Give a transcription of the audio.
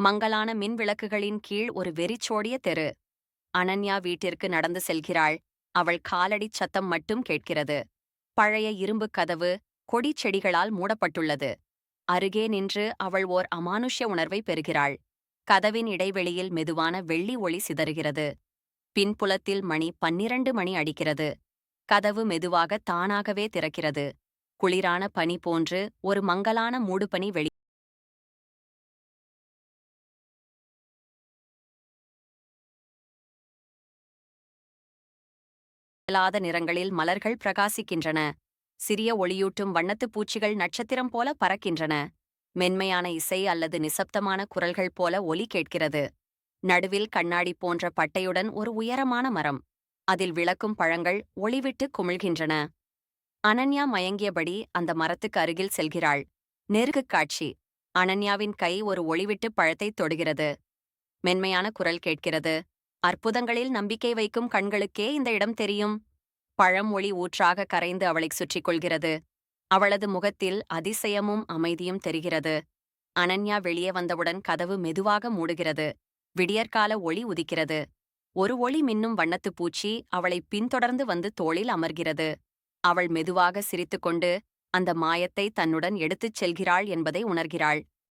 மங்கலான மின்விளக்குகளின் கீழ் ஒரு வெறிச்சோடிய தெரு. அனன்யா வீட்டிற்கு நடந்து செல்கிறாள். அவள் காலடிச் சத்தம் மட்டும் கேட்கிறது. பழைய இரும்புக் கதவு கொடி செடிகளால் மூடப்பட்டுள்ளது. அருகே நின்று அவள் ஓர் அமானுஷ்ய உணர்வை பெறுகிறாள். கதவின் இடைவெளியில் மெதுவான வெள்ளி ஒளி சிதறுகிறது. பின்புலத்தில் மணி பன்னிரண்டு மணி அடிக்கிறது. கதவு மெதுவாக தானாகவே திறக்கிறது. குளிரான பனி போன்று ஒரு மங்கலான மூடுபனி வெளி இயலாத நிறங்களில் மலர்கள் பிரகாசிக்கின்றன. சிறிய ஒளியூட்டும் வண்ணத்துப் பூச்சிகள் நட்சத்திரம் போல பறக்கின்றன. மென்மையான இசை அல்லது நிசப்தமான குரல்கள் போல ஒலி கேட்கிறது. நடுவில் கண்ணாடி போன்ற பட்டையுடன் ஒரு உயரமான மரம். அதில் விளக்கும் பழங்கள் ஒளிவிட்டு குமிழ்கின்றன. அனன்யா மயங்கியபடி அந்த மரத்துக்கு அருகில் செல்கிறாள். நெருகுக் காட்சி. அனன்யாவின் கை ஒரு ஒளிவிட்டு பழத்தைத் தொடுகிறது. மென்மையான குரல் கேட்கிறது. அற்புதங்களில் நம்பிக்கை வைக்கும் கண்களுக்கே இந்த இடம் தெரியும். பழம் ஒளி ஊற்றாக கரைந்து அவளைச் சுற்றிக் கொள்கிறது. அவளது முகத்தில் அதிசயமும் அமைதியும் தெரிகிறது. அனன்யா வெளியே வந்தவுடன் கதவு மெதுவாக மூடுகிறது. விடியற்கால ஒளி உதிக்கிறது. ஒரு ஒளி மின்னும் வண்ணத்துப் பூச்சி அவளை பின்தொடர்ந்து வந்து தோளில் அமர்கிறது. அவள் மெதுவாக சிரித்துக்கொண்டு அந்த மாயத்தை தன்னுடன் எடுத்துச் செல்கிறாள் என்பதை உணர்கிறாள்.